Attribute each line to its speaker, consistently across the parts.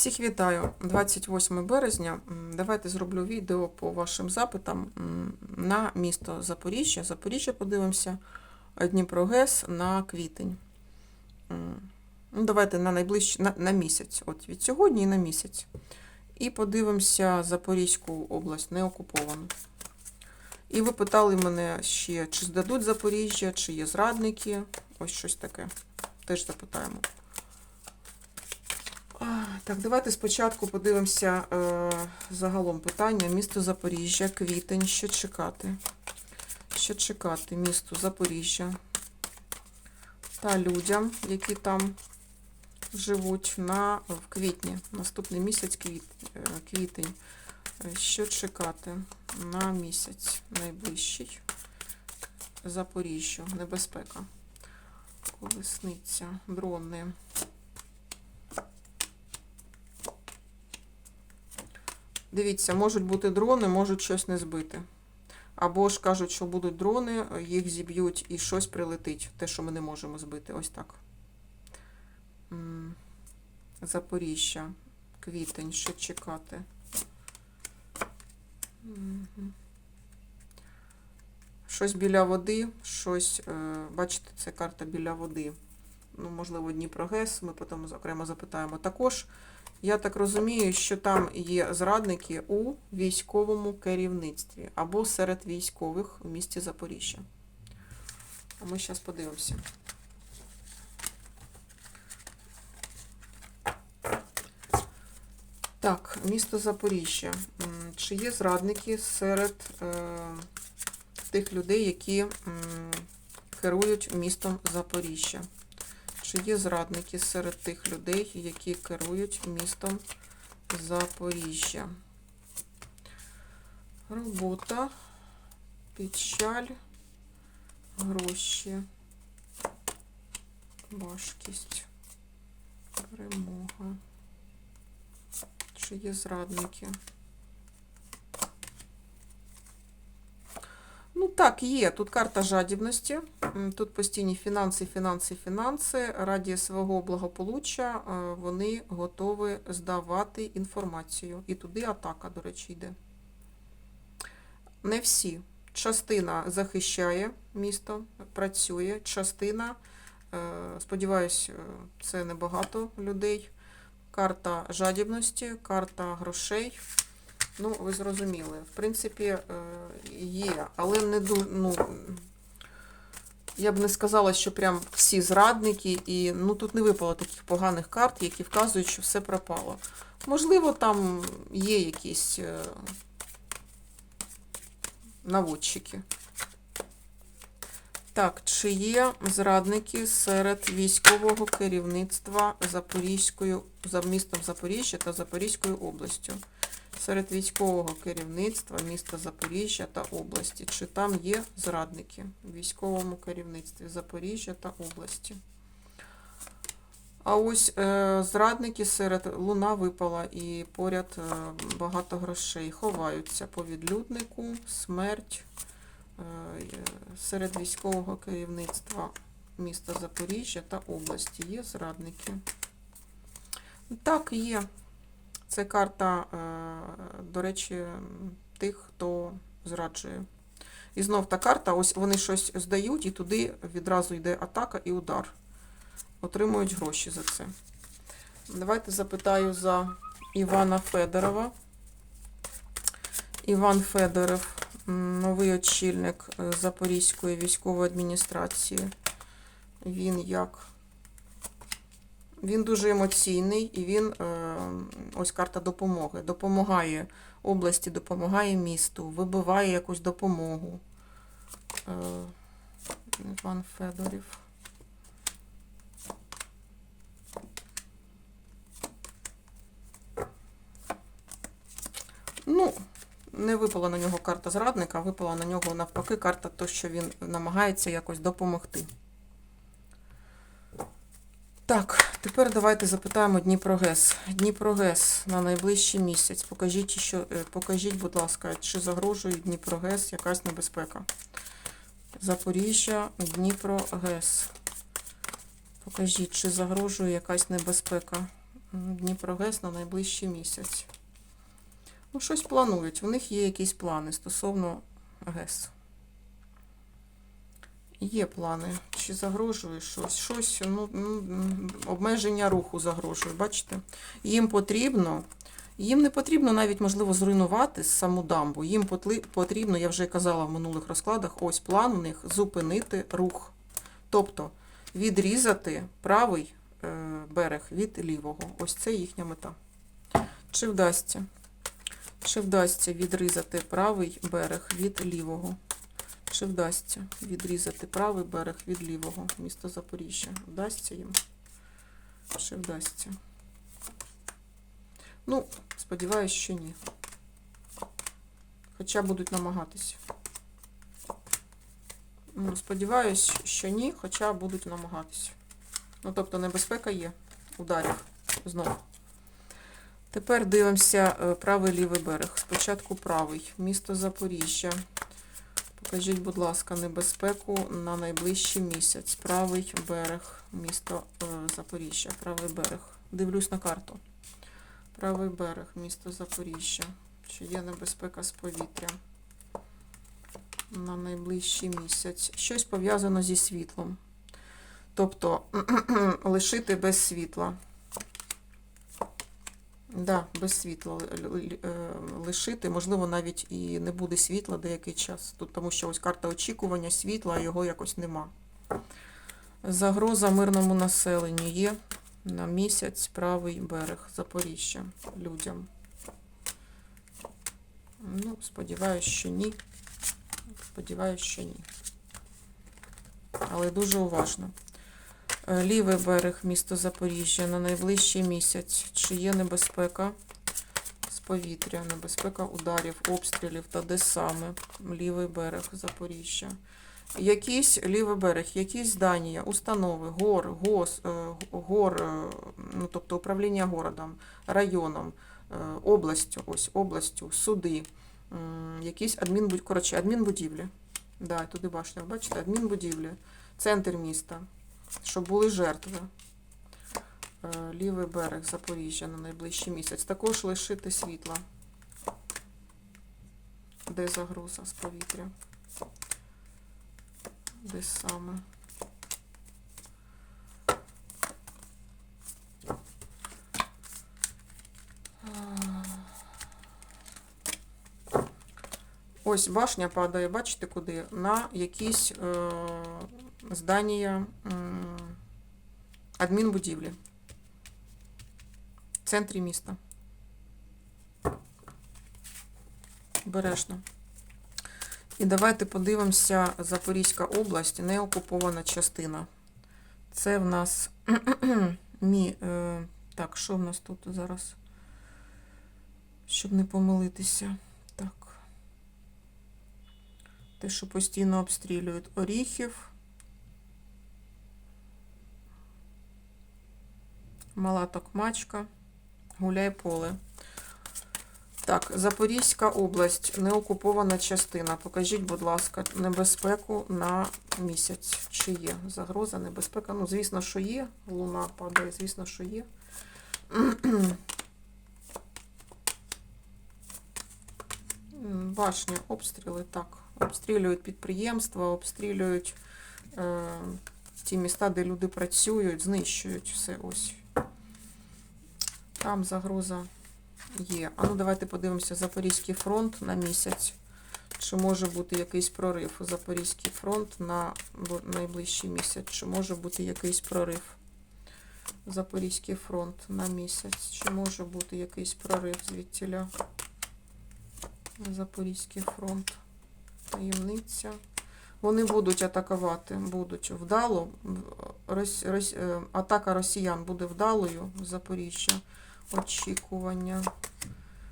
Speaker 1: Всіх вітаю 28 березня. Давайте зроблю відео по вашим запитам на місто Запоріжжя. Запоріжжя подивимося, а Дніпрогес на квітень. Ну, давайте на найближчий на, на місяць. От від сьогодні і на місяць. І подивимося Запорізьку область, не окуповану. І ви питали мене ще, чи здадуть Запоріжжя, чи є зрадники. Ось щось таке. Теж запитаємо. Так, давайте спочатку подивимося е, загалом питання. Місто Запоріжжя, квітень, що чекати? Що чекати місту Запоріжжя та людям, які там живуть на, в квітні, наступний місяць квіт, е, квітень. Е, Що чекати на місяць найближчий? Запоріжжя, небезпека. Колесниця, дрони. Дивіться, можуть бути дрони, можуть щось не збити. Або ж кажуть, що будуть дрони, їх зіб'ють і щось прилетить. Те, що ми не можемо збити. Ось так. Запоріжжя, квітень, що чекати. Щось біля води, щось, е, бачите, це карта біля води. Ну, можливо, Дніпрогес, ми потім окремо запитаємо. Також я так розумію, що там є зрадники у військовому керівництві або серед військових у місті Запоріжжя. А ми зараз подивимося. Так, місто Запоріжжя. Чи є зрадники серед е, тих людей, які м, керують містом Запоріжжя? Чи є зрадники серед тих людей, які керують містом Запоріжжя? Робота, печаль, гроші, важкість, перемога. Чи є зрадники? Ну так, є. Тут карта жадібності. Тут постійні фінанси, фінанси, фінанси. Раді свого благополуччя е, вони готові здавати інформацію. І туди атака, до речі, йде. Не всі. Частина захищає місто, працює, частина, е, сподіваюсь, е, це небагато людей. Карта жадібності, карта грошей. Ну, ви зрозуміли. В принципі, е, є, але не ду... ну, я б не сказала, що прям всі зрадники, і ну тут не випало таких поганих карт, які вказують, що все пропало. Можливо, там є якісь е, наводчики. Так, чи є зрадники серед військового керівництва Запорізькою, за містом Запоріжжя та Запорізькою областю? Серед військового керівництва міста Запоріжжя та області. Чи там є зрадники в військовому керівництві Запоріжжя та області? А ось е, зрадники серед луна випала і поряд е, багато грошей. Ховаються по відлюднику, смерть е, серед військового керівництва міста Запоріжжя та області. Є зрадники. Так, є. Це карта, е, до речі, тих, хто зраджує. І знов та карта, ось вони щось здають, і туди відразу йде атака і удар. Отримують гроші за це. Давайте запитаю за Івана Федорова. Іван Федоров, новий очільник е, Запорізької військової адміністрації. Він як? Він дуже емоційний і він, е, ось карта допомоги. Допомагає області, допомагає місту, вибиває якусь допомогу. Е, Іван Федорів. Ну, не випала на нього карта зрадника, випала на нього навпаки карта, то, що він намагається якось допомогти. Так, тепер давайте запитаємо Дніпрогес. Дніпрогес на найближчий місяць. Покажіть, що, е, покажіть, будь ласка, чи загрожує Дніпрогес якась небезпека. Запоріжжя, Дніпрогес. Покажіть, чи загрожує якась небезпека Дніпрогес на найближчий місяць. Ну, щось планують. У них є якісь плани стосовно ГЕС. Є плани. Чи загрожує щось? Щось, ну, обмеження руху загрожує, бачите? Їм потрібно, їм не потрібно навіть, можливо, зруйнувати саму дамбу. Їм потрібно, я вже казала в минулих розкладах, ось план у них зупинити рух. Тобто відрізати правий е, берег від лівого. Ось це їхня мета. Чи вдасться? Чи вдасться відрізати правий берег від лівого? Чи вдасться відрізати правий берег від лівого міста Запоріжжя? Вдасться їм? Чи вдасться? Ну, сподіваюсь, що ні. Хоча будуть намагатися. Ну, сподіваюсь, що ні, хоча будуть намагатися. Ну, тобто небезпека є ударів знову. Тепер дивимося е, правий лівий берег. Спочатку правий. Місто Запоріжжя. Покажіть, будь ласка, небезпеку на найближчий місяць. Правий берег, місто е, Запоріжжя. Правий берег. Дивлюсь на карту. Правий берег, місто Запоріжжя. Чи є небезпека з повітря на найближчий місяць? Щось пов'язано зі світлом. Тобто лишити без світла. Да, без світла е, лишити, можливо, навіть і не буде світла деякий час. Тут тому що ось карта очікування світла, а його якось нема. Загроза мирному населенню є на місяць правий берег Запоріжжя людям. Ну, сподіваюсь, що ні. Сподіваюсь, що ні. Але дуже уважно. Е, Лівий берег міста Запоріжжя на найближчий місяць. Чи є небезпека з повітря, небезпека ударів, обстрілів та де саме лівий берег Запоріжжя? Якийсь лівий берег, якісь здання, установи, гор, гос, е, гор, е, ну, тобто управління городом, районом, областю, ось областю, суди, якісь адмінбудь, коротше, адмінбудівлі. Да, туди башня, бачите, адмінбудівлі, центр міста щоб були жертви. Е, Лівий берег Запоріжжя на найближчий місяць. Також лишити світла. Де загроза з повітря? Де саме? Ось башня падає, бачите куди? На якісь е, здання адмінбудівлі в центрі міста. Бережно. І давайте подивимося Запорізька область, неокупована частина. Це в нас мі. Е, так, що в нас тут зараз? Щоб не помилитися. Так. Те, що постійно обстрілюють Оріхів. Мала Токмачка, Гуляй поле. Так, Запорізька область, неокупована частина. Покажіть, будь ласка, небезпеку на місяць. Чи є загроза, небезпека? Ну, звісно, що є. Луна падає, звісно, що є. Башня, обстріли, так. Обстрілюють підприємства, обстрілюють е, ті міста, де люди працюють, знищують все ось. Там загроза є. А ну давайте подивимося Запорізький фронт на місяць. Чи може бути якийсь прорив? у Запорізький фронт на найближчий місяць. Чи може бути якийсь прорив? Запорізький фронт на місяць. Чи може бути якийсь прорив звідтіля? Запорізький фронт. Таємниця. Вони будуть атакувати, будуть вдало. Рос, рос, е, атака росіян буде вдалою в Запоріжжя. Очікування.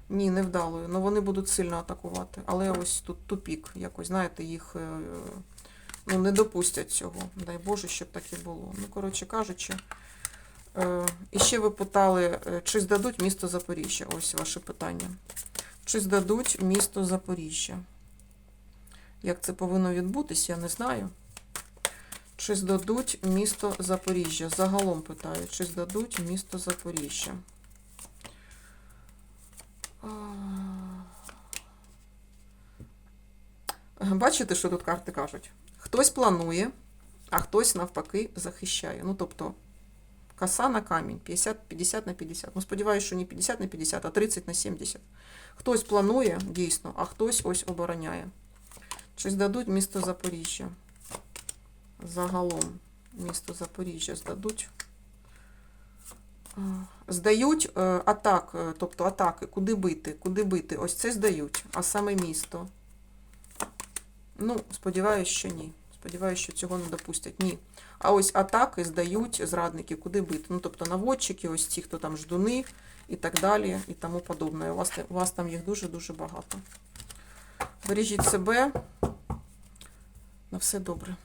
Speaker 1: Ні, не вдалою. Ну вони будуть сильно атакувати. Але ось тут тупік. Якось, знаєте, їх е, ну, не допустять цього. Дай Боже, щоб так і було. Ну, коротше кажучи. Е, і ще ви питали, е, чи здадуть місто Запоріжжя? Ось ваше питання. Чи здадуть місто Запоріжжя? Як це повинно відбутися, я не знаю. Чи здадуть місто Запоріжжя? Загалом питають, чи здадуть місто Запоріжжя? Бачите, що тут карти кажуть? Хтось планує, а хтось навпаки захищає. Ну, тобто, коса на камінь 50, 50 на 50. Ну, сподіваюся, що не 50 на 50, а 30 на 70. Хтось планує дійсно, а хтось ось обороняє. Чи здадуть місто Запоріжжя? Загалом місто Запоріжжя здадуть. А, Здають е, атак, е, тобто атаки, куди бити, куди бити. Ось це здають, а саме місто. Ну, сподіваюся, що ні. Сподіваюся, що цього не допустять. Ні. А ось атаки здають зрадники, куди бити. Ну, тобто наводчики, ось ті, хто там ждуни і так далі, і тому подобне. У вас, у вас там їх дуже-дуже багато. Бережіть себе. На все добре.